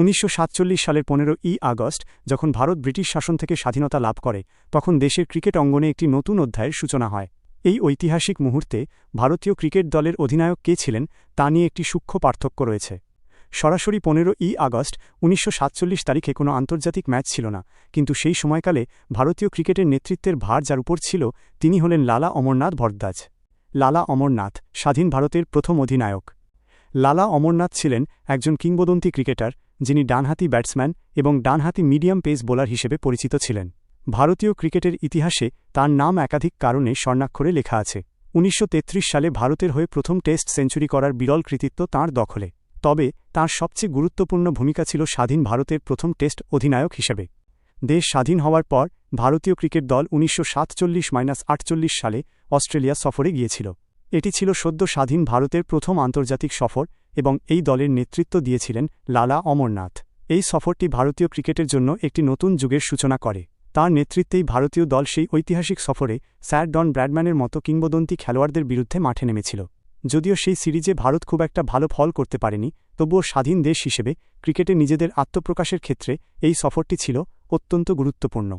উনিশশো সাতচল্লিশ সালের পনেরো ই আগস্ট, যখন ভারত ব্রিটিশ শাসন থেকে স্বাধীনতা লাভ করে, তখন দেশের ক্রিকেট অঙ্গনে একটি নতুন অধ্যায়ের সূচনা হয়। এই ঐতিহাসিক মুহূর্তে ভারতীয় ক্রিকেট দলের অধিনায়ক কে ছিলেন, তা নিয়ে একটি সূক্ষ্ম পার্থক্য রয়েছে। সরাসরি পনেরো ই আগস্ট, উনিশশো সাতচল্লিশ তারিখে কোনো আন্তর্জাতিক ম্যাচ ছিল না, কিন্তু সেই সময়কালে ভারতীয় ক্রিকেটের নেতৃত্বের ভার যার উপর ছিল, তিনি হলেন লালা অমরনাথ ভরদ্বাজ লালা অমরনাথ, স্বাধীন ভারতের প্রথম অধিনায়ক। লালা অমরনাথ ছিলেন একজন কিংবদন্তি ক্রিকেটার, যিনি ডানহাতি ব্যাটসম্যান এবং ডানহাতি মিডিয়াম পেস বোলার হিসেবে পরিচিত ছিলেন। ভারতীয় ক্রিকেটের ইতিহাসে তার নাম একাধিক কারণে স্বর্ণাক্ষরে লেখা আছে। উনিশশো তেত্রিশ সালে ভারতের হয়ে প্রথম টেস্ট সেঞ্চুরি করার বিরল কৃতিত্ব তাঁর দখলে। তবে তাঁর সবচেয়ে গুরুত্বপূর্ণ ভূমিকা ছিল স্বাধীন ভারতের প্রথম টেস্ট অধিনায়ক হিসেবে। দেশ স্বাধীন হওয়ার পর ভারতীয় ক্রিকেট দল উনিশশো সাতচল্লিশ মাইনাস আটচল্লিশ সালে অস্ট্রেলিয়া সফরে গিয়েছিল। এটি ছিল সদ্য স্বাধীন ভারতের প্রথম আন্তর্জাতিক সফর এবং এই দলের নেতৃত্ব দিয়েছিলেন লালা অমরনাথ। এই সফরটি ভারতীয় ক্রিকেটের জন্য একটি নতুন যুগের সূচনা করে। তার নেতৃত্বেই ভারতীয় দল সেই ঐতিহাসিক সফরে স্যার ডন ব্র্যাডম্যানের মতো কিংবদন্তি খেলোয়াড়দের বিরুদ্ধে মাঠে নেমেছিল। যদিও সেই সিরিজে ভারত খুব একটা ভালো ফল করতে পারেনি, তবুও স্বাধীন দেশ হিসেবে ক্রিকেটে নিজেদের আত্মপ্রকাশের ক্ষেত্রে এই সফরটি ছিল অত্যন্ত গুরুত্বপূর্ণ।